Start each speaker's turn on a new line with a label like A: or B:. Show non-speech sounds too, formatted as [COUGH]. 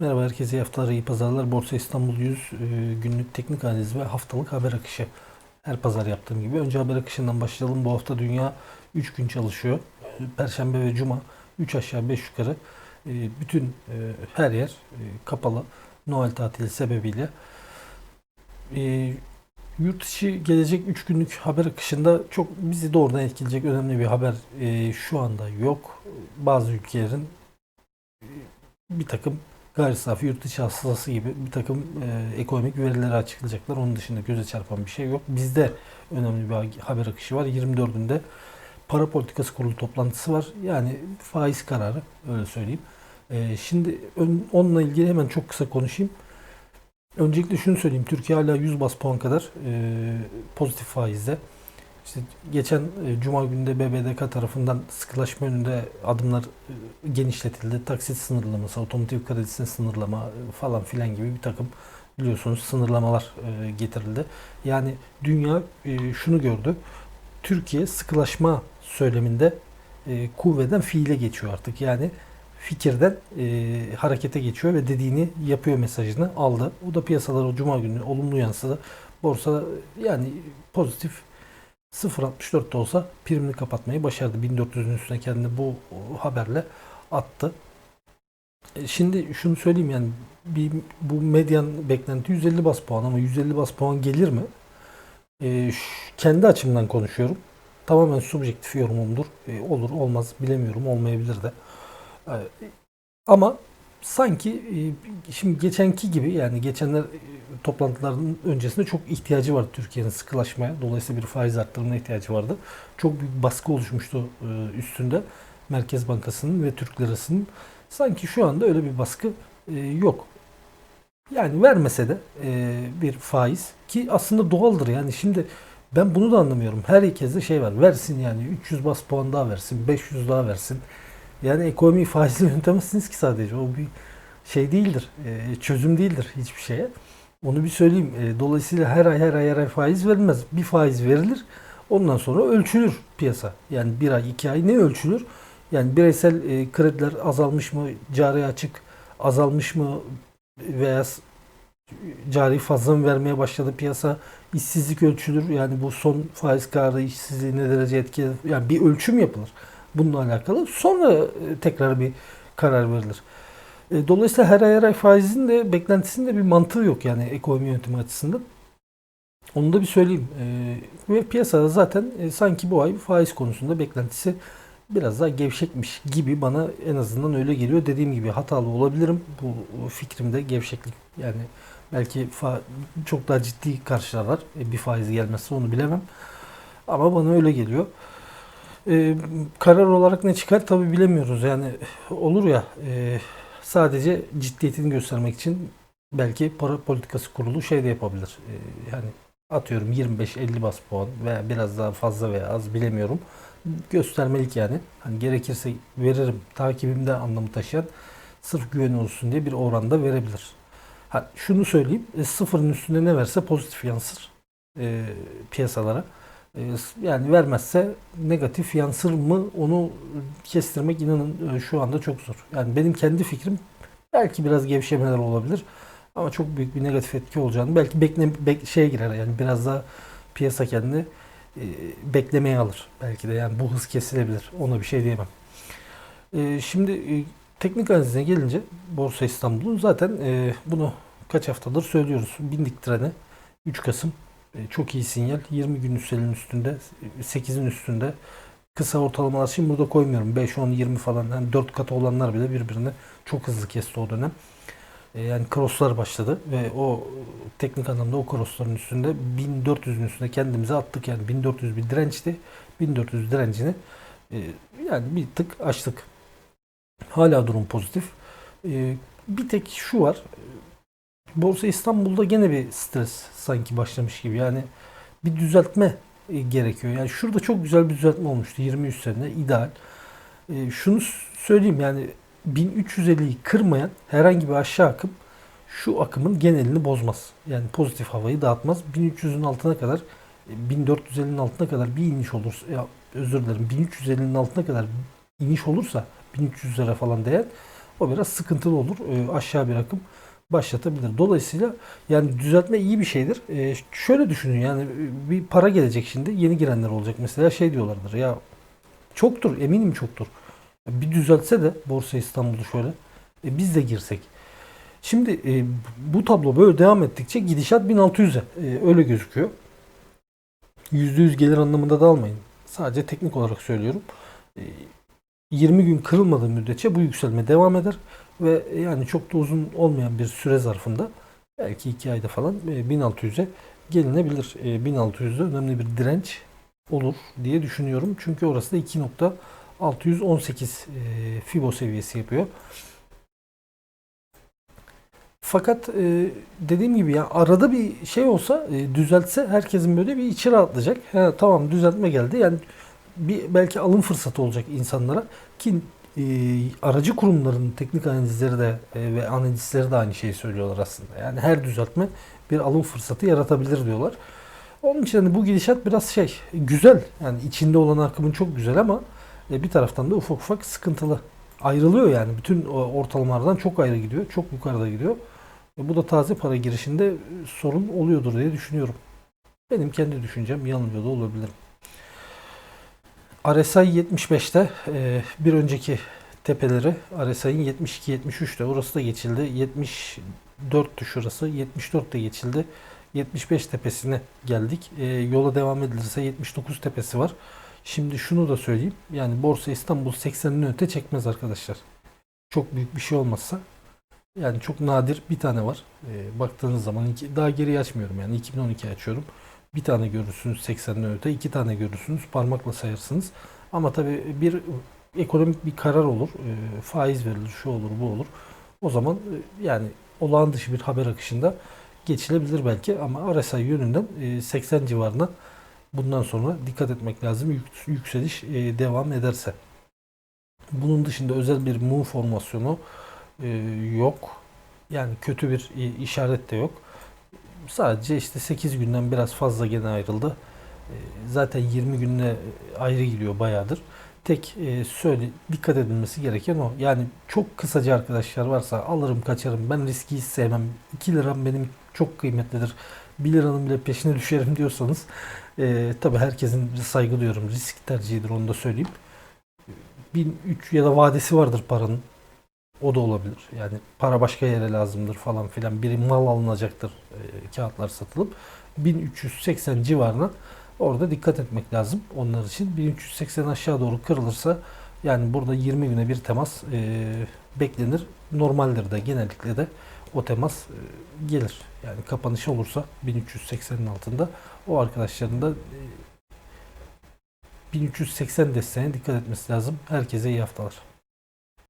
A: Merhaba herkese iyi haftalar, iyi pazarlar. Borsa İstanbul 100 e, günlük teknik analiz ve haftalık haber akışı. Her pazar yaptığım gibi. Önce haber akışından başlayalım. Bu hafta dünya 3 gün çalışıyor. E, Perşembe ve Cuma 3 aşağı 5 yukarı. E, Bütün her yer kapalı. Noel tatili sebebiyle. Yurt içi gelecek 3 günlük haber akışında çok bizi doğrudan etkileyecek önemli bir haber şu anda yok. Bazı ülkelerin bir takım gayri safi yurt içi hastası gibi bir takım e, ekonomik verileri açıklayacaklar. Onun dışında göze çarpan bir şey yok. Bizde önemli bir haber akışı var. 24'ünde para politikası kurulu toplantısı var. Yani faiz kararı öyle söyleyeyim. E, şimdi ön, onunla ilgili hemen çok kısa konuşayım. Öncelikle şunu söyleyeyim. Türkiye hala 100 bas puan kadar e, pozitif faizde. İşte geçen e, Cuma günde BBDK tarafından sıkılaşma yönünde adımlar e, genişletildi. Taksit sınırlaması, otomotiv kredisine sınırlama e, falan filan gibi bir takım biliyorsunuz sınırlamalar e, getirildi. Yani dünya şunu gördü. Türkiye sıkılaşma söyleminde e, kuvveden fiile geçiyor artık. Yani fikirden e, harekete geçiyor ve dediğini yapıyor mesajını aldı. Bu da piyasalara Cuma günü olumlu yansıdı. Borsa yani pozitif 0.64 de olsa primini kapatmayı başardı. 1400'ün üstüne kendini bu haberle attı. E, Şimdi şunu söyleyeyim yani bir, bu medyan beklenti 150 bas puan ama 150 bas puan gelir mi? E, kendi açımdan konuşuyorum. Tamamen subjektif yorumumdur. E, olur olmaz bilemiyorum olmayabilir de. E, ama sanki e, şimdi geçenki gibi yani geçenler e, toplantıların öncesinde çok ihtiyacı vardı Türkiye'nin sıkılaşmaya. Dolayısıyla bir faiz arttırımına ihtiyacı vardı. Çok büyük baskı oluşmuştu e, üstünde Merkez Bankası'nın ve Türk Lirası'nın. Sanki şu anda öyle bir baskı yok. Yani vermese de bir faiz ki aslında doğaldır yani şimdi ben bunu da anlamıyorum. Her herkeste şey var. Versin yani 300 bas puan daha versin, 500 daha versin. Yani ekonomiyi faizle [LAUGHS] yönetemezsiniz ki sadece. O bir şey değildir. e, çözüm değildir hiçbir şeye. Onu bir söyleyeyim. E, dolayısıyla her ay her ay her ay faiz verilmez. Bir faiz verilir. Ondan sonra ölçülür piyasa. Yani bir ay iki ay ne ölçülür? Yani bireysel e, krediler azalmış mı? Cari açık azalmış mı? Veya cari fazla mı vermeye başladı piyasa? İşsizlik ölçülür. Yani bu son faiz kararı işsizliği ne derece etkiledi? Yani bir ölçüm yapılır bununla alakalı. Sonra e, tekrar bir karar verilir. E, Dolayısıyla her ay her ay faizin de beklentisinin de bir mantığı yok yani ekonomi yönetimi açısından. Onu da bir söyleyeyim. E, ve piyasada zaten sanki bu ay faiz konusunda beklentisi biraz daha gevşekmiş gibi bana en azından öyle geliyor. Dediğim gibi hatalı olabilirim. Bu fikrimde gevşeklik yani belki çok daha ciddi karşılarlar. Bir faiz gelmezse onu bilemem. Ama bana öyle geliyor. E, karar olarak ne çıkar tabi bilemiyoruz. Yani olur ya e, sadece ciddiyetini göstermek için belki para politikası kurulu şey de yapabilir. E, yani atıyorum 25-50 bas puan veya biraz daha fazla veya az bilemiyorum. Göstermelik yani. Hani gerekirse veririm takibimde anlamı taşıyan sırf güven olsun diye bir oranda verebilir. Ha, şunu söyleyeyim. e, sıfırın üstünde ne verse pozitif yansır e, piyasalara. E, Yani vermezse negatif yansır mı onu kestirmek inanın e, şu anda çok zor. Yani benim kendi fikrim belki biraz gevşemeler olabilir ama çok büyük bir negatif etki olacağını belki bekle, bek- şeye girer yani biraz daha piyasa kendini e, beklemeye alır belki de yani bu hız kesilebilir ona bir şey diyemem. E, şimdi e, teknik analizine gelince Borsa İstanbul'un zaten e, bunu kaç haftadır söylüyoruz. Bindik trene 3 Kasım çok iyi sinyal. 20 gün üstelin üstünde, 8'in üstünde. Kısa ortalamalar şimdi burada koymuyorum. 5, 10, 20 falan. Yani 4 katı olanlar bile birbirine çok hızlı kesti o dönem. E, Yani crosslar başladı ve o teknik anlamda o crossların üstünde 1400'ün üstünde kendimize attık. Yani 1400 bir dirençti. 1400 direncini e, yani bir tık açtık. Hala durum pozitif. E, Bir tek şu var. Borsa İstanbul'da gene bir stres sanki başlamış gibi. Yani bir düzeltme e, gerekiyor. Yani şurada çok güzel bir düzeltme olmuştu 20 üstlerinde ideal. E, şunu söyleyeyim yani 1350'yi kırmayan herhangi bir aşağı akım şu akımın genelini bozmaz. Yani pozitif havayı dağıtmaz. 1300'ün altına kadar e, 1450'nin altına kadar bir iniş olursa ya özür dilerim 1350'nin altına kadar iniş olursa 1300'lere falan değer o biraz sıkıntılı olur. E, aşağı bir akım başlatabilir. Dolayısıyla yani düzeltme iyi bir şeydir. E, şöyle düşünün yani bir para gelecek şimdi yeni girenler olacak. Mesela şey diyorlardır ya çoktur eminim çoktur. Bir düzeltse de Borsa İstanbul'u şöyle e, biz de girsek. Şimdi e, bu tablo böyle devam ettikçe gidişat 1600'e e, öyle gözüküyor. %100 gelir anlamında da almayın. Sadece teknik olarak söylüyorum. E, 20 gün kırılmadığı müddetçe bu yükselme devam eder ve yani çok da uzun olmayan bir süre zarfında belki 2 ayda falan e, 1600'e gelinebilir. E, 1600'de önemli bir direnç olur diye düşünüyorum. Çünkü orası da 2.618 e, Fibo seviyesi yapıyor. Fakat e, dediğim gibi ya arada bir şey olsa e, düzeltse herkesin böyle bir içi rahatlayacak. He, tamam düzeltme geldi. Yani bir belki alım fırsatı olacak insanlara ki e, aracı kurumların teknik analizleri de e, ve analistleri de aynı şeyi söylüyorlar aslında. Yani her düzeltme bir alım fırsatı yaratabilir diyorlar. Onun için hani bu gidişat biraz şey güzel. Yani içinde olan akımın çok güzel ama e, bir taraftan da ufak ufak sıkıntılı. Ayrılıyor yani. Bütün o ortalamalardan çok ayrı gidiyor. Çok yukarıda gidiyor. E, bu da taze para girişinde e, sorun oluyordur diye düşünüyorum. Benim kendi düşüncem yanılıyor da olabilirim. RSI 75'te e, bir önceki tepeleri RSI'nin 72-73'te orası da geçildi. 74'tü şurası. 74 de geçildi. 75 tepesine geldik. E, yola devam edilirse 79 tepesi var. Şimdi şunu da söyleyeyim. Yani Borsa İstanbul 80'in öte çekmez arkadaşlar. Çok büyük bir şey olmazsa. Yani çok nadir bir tane var. E, baktığınız zaman iki, daha geri açmıyorum. Yani 2012 açıyorum. Bir tane görürsünüz 80'in öte, iki tane görürsünüz. Parmakla sayarsınız. Ama tabii bir ekonomik bir karar olur. E, faiz verilir, şu olur, bu olur. O zaman e, yani olağan dışı bir haber akışında geçilebilir belki ama RSI yönünden e, 80 civarına bundan sonra dikkat etmek lazım. Yük- yükseliş e, devam ederse. Bunun dışında özel bir mum formasyonu e, yok. Yani kötü bir e, işaret de yok. Sadece işte 8 günden biraz fazla gene ayrıldı. E, Zaten 20 günde ayrı gidiyor bayağıdır. Tek e, söyle dikkat edilmesi gereken o. Yani çok kısaca arkadaşlar varsa alırım kaçarım. Ben riski hiç sevmem. 2 liram benim çok kıymetlidir. 1 liranın bile peşine düşerim diyorsanız e, tabi herkesin saygı duyuyorum. Risk tercihidir onu da söyleyeyim. 1003 ya da vadesi vardır paranın. O da olabilir. Yani para başka yere lazımdır falan filan. Bir mal alınacaktır. e, kağıtlar satılıp 1380 civarına orada dikkat etmek lazım onlar için. 1380 aşağı doğru kırılırsa yani burada 20 güne bir temas e, beklenir. Normaldir de genellikle de o temas e, gelir. Yani kapanış olursa 1380'in altında o arkadaşların da e, 1380 desteğine dikkat etmesi lazım. Herkese iyi haftalar.